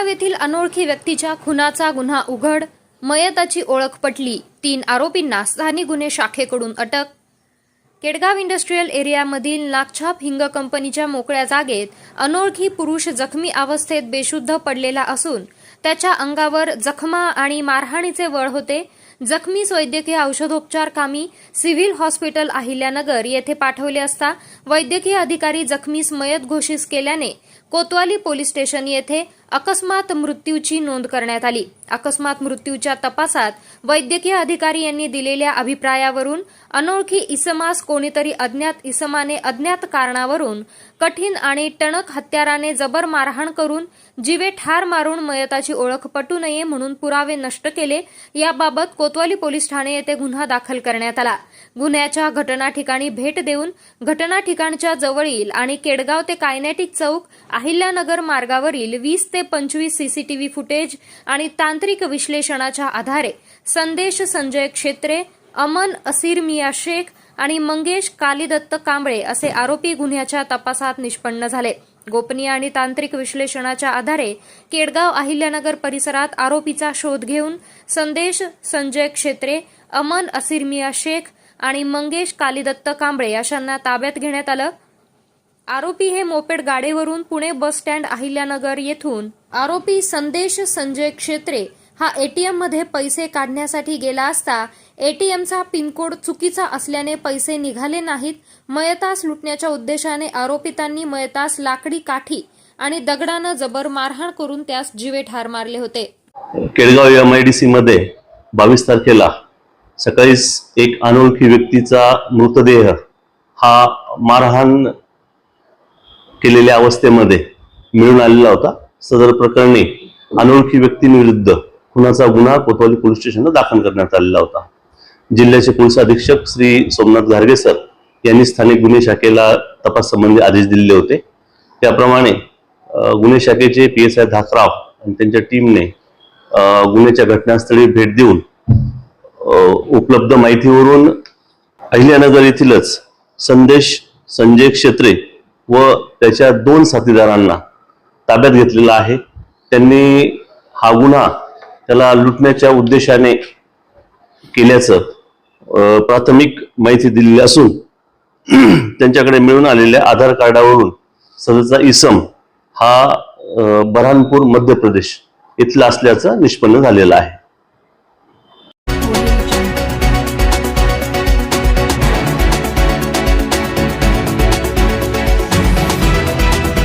केडगाव येथील अनोळखी व्यक्तीच्या खुनाचा गुन्हा उघड मयताची ओळख पटली तीन आरोपींना स्थानिक गुन्हे शाखेकडून अटक. केडगाव इंडस्ट्रीयल एरियामधील नागछाप हिंग कंपनीच्या मोकळ्या जागेत अनोळखी पुरुष जखमी अवस्थेत बेशुद्ध पडलेला असून त्याच्या अंगावर जखमा आणि मारहाणीचे वळ होते. जखमीस वैद्यकीय औषधोपचार कामी सिव्हिल हॉस्पिटल अहिल्यानगर येथे पाठवले असता वैद्यकीय अधिकारी जखमीस मयत घोषित केल्याने कोतवाली पोलीस स्टेशन येथे अकस्मात मृत्यूची नोंद करण्यात आली. अकस्मात मृत्यूच्या तपासात वैद्यकीय अधिकारी यांनी दिलेल्या अभिप्रायावरून अनोळखी इसमास कोणीतरी अज्ञात इसमाने अज्ञात कारणावरून कठीण आणि टणक हत्याराने जबर मारहाण करून जीवे ठार मारून मयताची ओळख पटू नये म्हणून पुरावे नष्ट केले याबाबत कोतवाली पोलीस ठाणे येथे गुन्हा दाखल करण्यात आला. गुन्ह्याच्या घटना ठिकाणी भेट देऊन घटना ठिकाणच्या जवळील आणि केडगाव ते कायनेटिक चौक अहिल्यानगर मार्गावरील वीस ते पंचवीस सीसीटीव्ही फुटेज आणि तांत्रिक विश्लेषणाच्या आधारे संदेश संजय क्षेत्रे अमन असीर मिया शेख आणि मंगेश कालीदत्त कांबळे असे आरोपी गुन्ह्याच्या तपासात निष्पन्न झाले. गोपनीय आणि तांत्रिक विश्लेषणाच्या आधारे केडगाव अहिल्यानगर परिसरात आरोपीचा शोध घेऊन संदेश संजय क्षेत्रे अमन असीर मिया शेख आणि मंगेश कालीदत्त कांबळे अशांना ताब्यात घेण्यात आलं. आरोपी हे मोपेड गाडीवरून पुणे बस स्टँड अहिल्यानगर येथून. आरोपी संदेश संजय क्षेत्रे हा एटीएममध्ये पैसे काढण्यासाठी गेला असता एटीएमचा पिनकोड चुकीचा असल्याने पैसे निघाले नाहीत मयतास लुटण्याच्या उद्देशाने आरोपितांनी मयतास लाकडी काठी आणि दगडानं जबर मारहाण करून त्यास जीवे ठार मारले होते. Kelgaon M I D C मध्ये बावीस तारखेला सकाळीच एक अनोळखी व्यक्तीचा मृतदेह हा मारहाण केलेल्या अवस्थेमध्ये मिळून आलेला होता. सदर प्रकरणी अनोळखी व्यक्तींविरुद्ध खुनाचा गुन्हा कोतवाली पोलीस स्टेशनला दाखल करण्यात आलेला होता. जिल्ह्याचे पोलीस अधीक्षक श्री सोमनाथ घारगे सर यांनी स्थानिक गुन्हे शाखेला तपास संबंधी आदेश दिलेले होते. त्याप्रमाणे गुन्हे शाखेचे पी एस आय धाकराव आणि त्यांच्या टीमने गुन्ह्याच्या घटनास्थळी भेट देऊन उपलब्ध माहितीवरून अहिल्यानगर येथीलच संदेश संजय क्षेत्रे व त्याच्या दोन साथीदारांना ताब्यात घेतलेला आहे. त्यांनी हा गुन्हा त्याला लुटण्याच्या उद्देशाने केल्याचं प्राथमिक माहिती दिलेली असून त्यांच्याकडे मिळून आलेल्या आधार कार्डावरून सदरचा इसम हा बऱ्हाणपूर मध्य प्रदेश इथला असल्याचं निष्पन्न झालेला आहे.